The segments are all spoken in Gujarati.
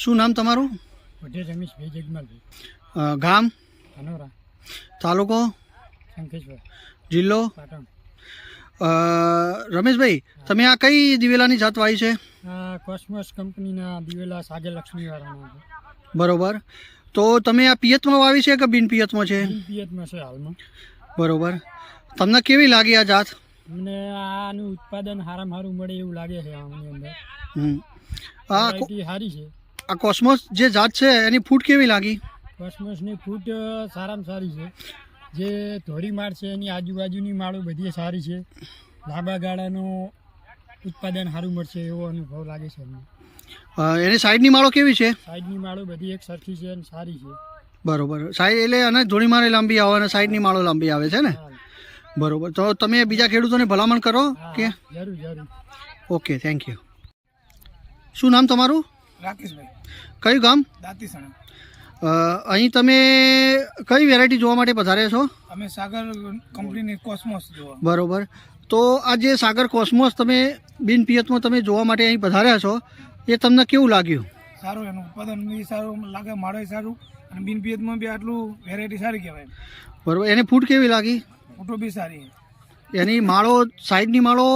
શું નામ તમારું? વઢે રમેશભાઈ જગમાલભાઈ ગામ? ધનોરા તાલુકો? શંખેશ્વર. જિલ્લો? પાટણ. રમેશભાઈ તમે આ કઈ દિવેલાની જાત વાવી છે? કોસ્મોસ કંપનીના દિવેલા સાગે લક્ષ્મીવાળાના બરોબર. તો તમે આ પિયતમાં વાવી છે કે બિન પિયતમાં છે? પિયતમાં છે હાલમાં. બરોબર. તમને કેવી લાગી આ જાત? મને આનું ઉત્પાદન સારામાં સારું મળે એવું લાગે છે આની અંદર. હમ. આ સારી છે. આ કોસ્મોસ જે જાત છે એની ફૂટ કેવી લાગી? કોસ્મોસની ફૂટ સારામાં સારી છે. જે ધોરી માળ છે એની આજુબાજુની માળો બધી સારી છે. લાંબા ગાળાનું ઉત્પાદન સારું મળશે એવો અનુભવ લાગે છે અમને. એની સાઈડની માળો કેવી છે? સાઈડની માળો બધી એક સરખી છે અને સારી છે. બરોબર. સાઈડ એટલે અને ધોરી માળે લાંબી આવે અને સાઈડની માળો લાંબી આવે છે ને? બરોબર. તો તમે બીજા ખેડૂતોને ભલામણ કરો કે? જરૂર જરૂર. Okay thank you. શું નામ તમારું? રાકેશભાઈ. કયું ગામ? દાંતીસણા. અહીં તમે કઈ વેરાયટી જોવા માટે પધાર્યા છો? અમે સાગર કંપનીની કોસ્મોસ જોવા. બરોબર. તો આ જે સાગર કોસ્મોસ તમે બિન પિયતમાં તમે જોવા માટે અહીં પધાર્યા છો એ તમને કેવું લાગ્યું? સારું એનું ઉત્પાદન બી સારું લાગે માળો સારું અને બિન પિયતમાં બી આટલું વેરાયટી સારી કહેવાય. બરોબર. એને ફૂટ કેવી લાગી? ફૂટો બી સારી. એની માળો સાઈડની માળો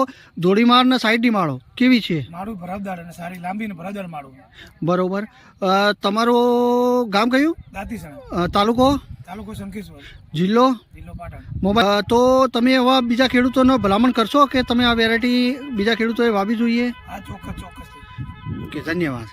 ધોળી માળ ને સાઈડની માળો કેવી છે? માળું ભરાવદાર અને સારી લાંબી ને ભરાવદાર માળું બરોબર. તમારું ગામ કયું? દાંતીસણા તાલુકો? તાલુકો શંખેશ્વર. જિલ્લો? જિલ્લો પાટણ. મોબાઈલ તો તમે એવા બીજા ખેડૂતોનો ભલામણ કરશો કે તમે આ વેરાયટી બીજા ખેડૂતોએ વાવી જોઈએ? હા ચોક્કસ ચોક્કસ. ઓકે ધન્યવાદ.